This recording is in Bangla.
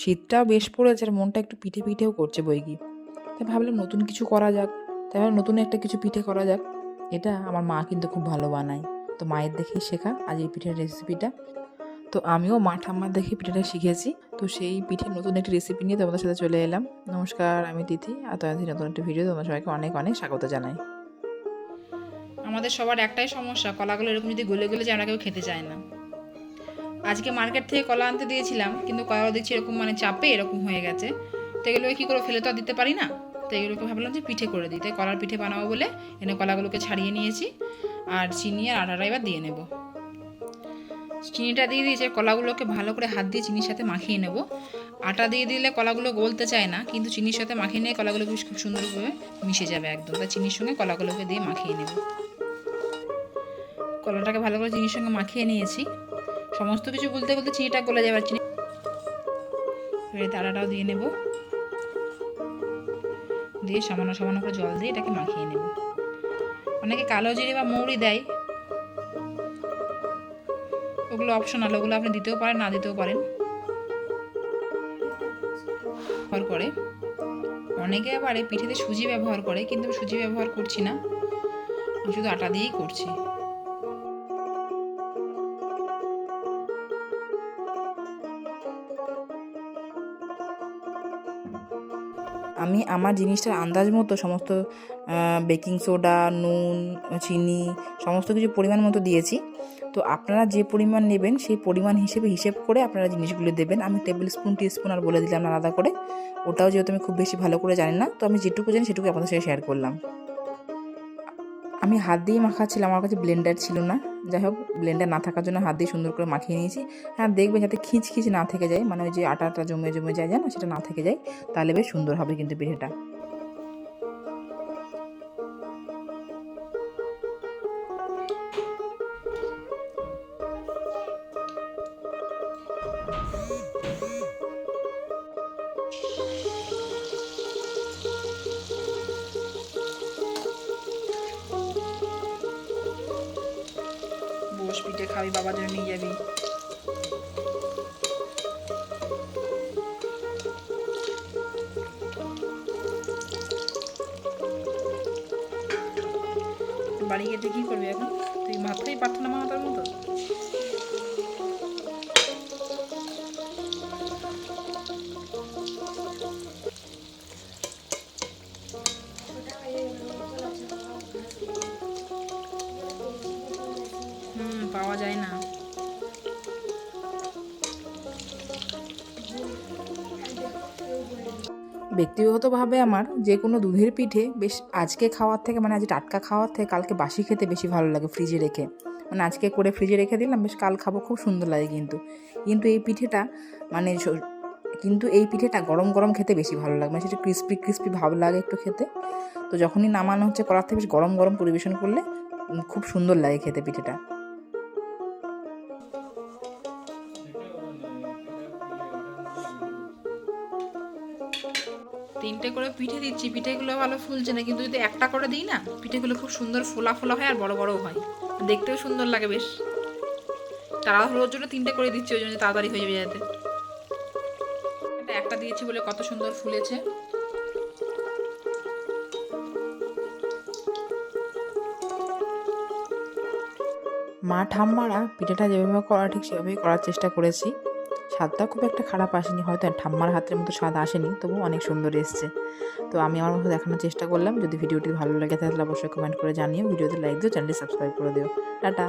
শীতটাও বেশ পড়েছে আর মনটা একটু পিঠে পিঠেও করছে বই তাই ভাবলাম নতুন কিছু করা যাক। তাই ভাবলাম নতুন একটা কিছু পিঠে করা যাক। এটা আমার মা কিন্তু খুব ভালো বানায়। তো মায়ের দেখেই শেখা আজ এই পিঠের রেসিপিটা তো আমিও মা ঠাম্মার দেখে পিঠেটা শিখেছি। তো সেই পিঠের নতুন একটি রেসিপি নিয়ে তোমাদের সাথে চলে এলাম। নমস্কার, আমি তিথি আর তোমাদের নতুন একটি ভিডিও তোমাদের সবাইকে অনেক অনেক স্বাগত জানাই। আমাদের সবার একটাই সমস্যা, কলাগুলো এরকম যদি গলে গলে যায়, আমরা কেউ খেতে চায় না। আজকে মার্কেট থেকে কলা আনতে দিয়েছিলাম, কিন্তু কলাগুলো দেখছি এরকম মানে চাপে এরকম হয়ে গেছে। তো এগুলোকে কী করে ফেলে তো আর দিতে পারি না? তো এগুলোকে ভাবলাম যে পিঠে করে দিই। তাই কলার পিঠে বানাবো বলে এনে কলাগুলোকে ছাড়িয়ে নিয়েছি। আর চিনি আর আটাটা এবার দিয়ে নেব। চিনিটা দিয়ে দিয়েছে, কলাগুলোকে ভালো করে হাত দিয়ে চিনির সাথে মাখিয়ে নেব। আটা দিয়ে দিলে কলাগুলো গলতে চায় না, কিন্তু চিনির সাথে মাখিয়ে নিয়ে কলাগুলো খুব সুন্দরভাবে মিশে যাবে একদম। তাই চিনির সঙ্গে কলাগুলোকে দিয়ে মাখিয়ে নেব। কলাটাকে ভালো করে চিনির সঙ্গে মাখিয়ে নিয়েছি। সমস্ত কিছু বলতে বলতে চিনিটা গলে যাবে, আর চিনি এবারে তাড়াটাও দিয়ে নেব। দিয়ে সামান্য সামান্য করে জল দিয়ে এটাকে মাখিয়ে নেব। অনেকে কালো জিরে বা মৌরি দেয়। ওগুলো অপশনাল ওগুলো আপনি দিতেও পারেন, না দিতেও পারেন। করে। অনেকে আবার এই পিঠেতে সুজি ব্যবহার করে, কিন্তু সুজি ব্যবহার করছি না। শুধু আটা দিয়েই করছি। আমি আমার জিনিসটার আন্দাজ মতো সমস্ত বেকিং সোডা, নুন, চিনি, সমস্ত কিছু পরিমাণ মতো দিয়েছি। তো আপনারা যে পরিমাণ নেবেন সেই পরিমাণ হিসেবে হিসেব করে আপনারা জিনিসগুলো দেবেন। আমি টেবিল স্পুন টি স্পুন আর বলে দিলাম আলাদা করে। ওটাও যেহেতু আমি খুব বেশি ভালো করে জানি না, তো আমি যেটুকু জানি সেটুকু আপনাদের সাথে শেয়ার করলাম। আমি হাত দিয়ে মাখাচ্ছিলাম, আমার কাছে ব্লেন্ডার ছিল না। যাই হোক ব্লেন্ডার না থাকার জন্য হাত দিয়ে সুন্দর করে মাখিয়ে নিয়েছি। হ্যাঁ দেখবেন যাতে খিচ খিচ না থেকে যায় মানে ওই যে আটাটা জমে জমে যায় না সেটা না থেকে যায়, তাহলে বেশ সুন্দর হবে কিন্তু পিঠেটা। বস পিঠে খাবি বাবার জন্য নিয়ে যাবি। বাড়ি গিয়ে তুই কি করবি এখন? তুই ভাবতেই পারতো না মামাতার মতো? পাওয়া যায় না। ব্যক্তিগতভাবে আমার যে কোনো দুধের পিঠে বেশ আজকে খাওয়ার থেকে মানে আজ টাটকা খাওয়ার থেকে কালকে বাসি খেতে বেশি ভালো লাগে ফ্রিজে রেখে। মানে আজকে করে ফ্রিজে রেখে দিলাম, বেশ কাল খাব, খুব সুন্দর লাগে কিন্তু। কিন্তু এই পিঠেটা মানে কিন্তু এই পিঠেটা গরম গরম খেতে বেশি ভালো লাগে। মানে সেটা ক্রিস্পি ক্রিস্পি ভাব লাগে একটু খেতে। তো যখনই নামানো হচ্ছে করার থেকে বেশ গরম গরম পরিবেশন করলে খুব সুন্দর লাগে খেতে পিঠেটা। তিনটে করে পিঠে দিচ্ছি, পিঠেগুলো ভালো ফুলছে না, কিন্তু যদি একটা করে দিই না, পিঠেগুলো খুব সুন্দর ফোলা ফোলা হয় আর বড় বড় হয়। দেখতেও সুন্দর লাগে বেশ। তাড়াহুড়োর জন্য তিনটে করে দিচ্ছি, ওই জন্য তাড়াতাড়ি হয়ে যাবে যাতে। একটা দিয়েছি বলে কত সুন্দর ফুলেছে। মা, ঠাম্মারা পিঠেটা যেভাবে করা, ঠিক সেভাবেই করার চেষ্টা করেছি। স্বাদটা খুব একটা খারাপ আসেনি, হয়তো ঠাম্মার হাতের মতো স্বাদ আসেনি তবু অনেক সুন্দর এসছে। তো আমি আমার মতো দেখানোর চেষ্টা করলাম, যদি ভিডিওটি ভালো লাগে তাহলে অবশ্যই কমেন্ট করে জানিও, ভিডিওতে লাইক দিও চ্যানেলটি সাবস্ক্রাইব করে দিও। টাটা!